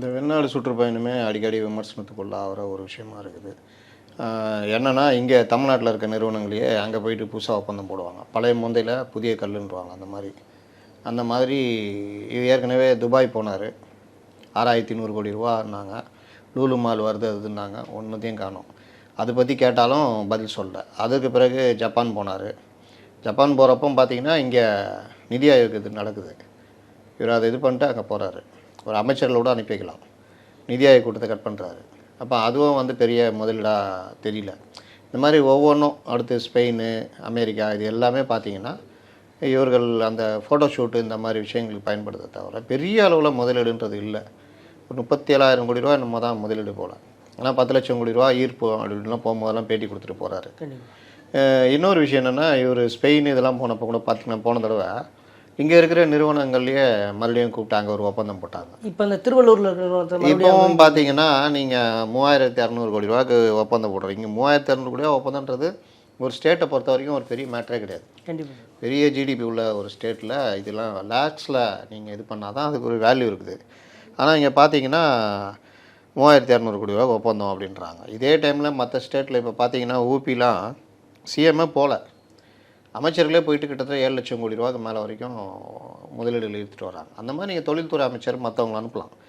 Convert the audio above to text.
இந்த வெளிநாடு சுற்றுப்பயணமே அடிக்கடி விமர்சனத்துக்குள்ள ஆகிற ஒரு விஷயமா இருக்குது. என்னென்னா இங்கே தமிழ்நாட்டில் இருக்க நிறுவனங்களையே அங்கே போயிட்டு புதுசாக ஒப்பந்தம் போடுவாங்க. பழைய முந்தையில் புதிய கல்லுன்றவாங்க அந்த மாதிரி. அந்த மாதிரி ஏற்கனவே துபாய் போனார். ஆறாயிரத்தி நூறு கோடி ரூபான்னாங்க லூலு மால் வருது அதுன்னாங்க ஒன்றுத்தையும் காணும். அதை பற்றி கேட்டாலும் பதில் சொல்லலை அதுக்கு பிறகு ஜப்பான் போனார். ஜப்பான் போகிறப்போ பார்த்தீங்கன்னா இங்கே நிதி ஆயோக் இது நடக்குது. இவர் அதை இது பண்ணிட்டு அங்கே போகிறாரு ஒரு அமைச்சர்களோட அனுப்பி வைக்கலாம். நிதி ஆயோக் கூட்டத்தை கட் பண்ணுறாரு அப்போ அதுவும் வந்து பெரிய முதலீடாக தெரியல. இந்த மாதிரி ஒவ்வொன்றும் அடுத்து ஸ்பெயின் அமெரிக்கா இது எல்லாமே பார்த்தீங்கன்னா இவர்கள் அந்த ஃபோட்டோ ஷூட்டு இந்த மாதிரி விஷயங்களுக்கு பயன்படுத்த தவிர பெரிய அளவில் முதலீடுன்றது இல்லை. ஒரு முப்பத்தி ஏழாயிரம் கோடி ரூபா நம்ம தான் முதலீடு போல. ஆனால் பத்து லட்சம் கோடி ரூபா ஈர்ப்பு அப்படின்லாம் போகும்போதெல்லாம் பேட்டி கொடுத்துட்டு போகிறாரு இன்னொரு விஷயம் என்னென்னா இவர் ஸ்பெயின் இதெல்லாம் போனப்போ கூட பார்த்தீங்கன்னா போன தடவை இங்கே இருக்கிற நிறுவனங்கள்லேயே மறுபடியும் கூப்பிட்டு அங்கே ஒரு ஒப்பந்தம் போட்டாங்க. இப்போ இந்த திருவள்ளூரில் இருக்கிற இப்போவும் பார்த்தீங்கன்னா நீங்கள் மூவாயிரத்தி அறநூறு கோடி ரூபாய்க்கு ஒப்பந்தம் போடுறீங்க. மூவாயிரத்தி அறநூறு கோடி ரூபா ஒப்பந்தன்றது ஒரு ஸ்டேட்டை பொறுத்த வரைக்கும் ஒரு பெரிய மேட்டரே கிடையாது. கண்டிப்பாக பெரிய ஜிடிபி உள்ள ஒரு ஸ்டேட்டில் இதெல்லாம் லேக்ஸில் நீங்கள் இது பண்ணால் தான் அதுக்கு ஒரு வேல்யூ இருக்குது. ஆனால் இங்கே பார்த்தீங்கன்னா மூவாயிரத்தி இரநூறு கோடி ரூபா ஒப்பந்தம் அப்படின்றாங்க. இதே டைமில் மற்ற ஸ்டேட்டில் இப்போ பார்த்தீங்கன்னா ஊபிலாம் சிஎம்ஏ போகல அமைச்சர்களே போயிட்டு கிட்டத்தட்ட ஏழு லட்சம் கோடி ரூபாய்க்கு மேலே வரைக்கும் முதலீடுகள் எடுத்துகிட்டு வராங்க. அந்த மாதிரி நீங்கள் தொழில்துறை அமைச்சர் மற்றவங்களை அனுப்பலாம்.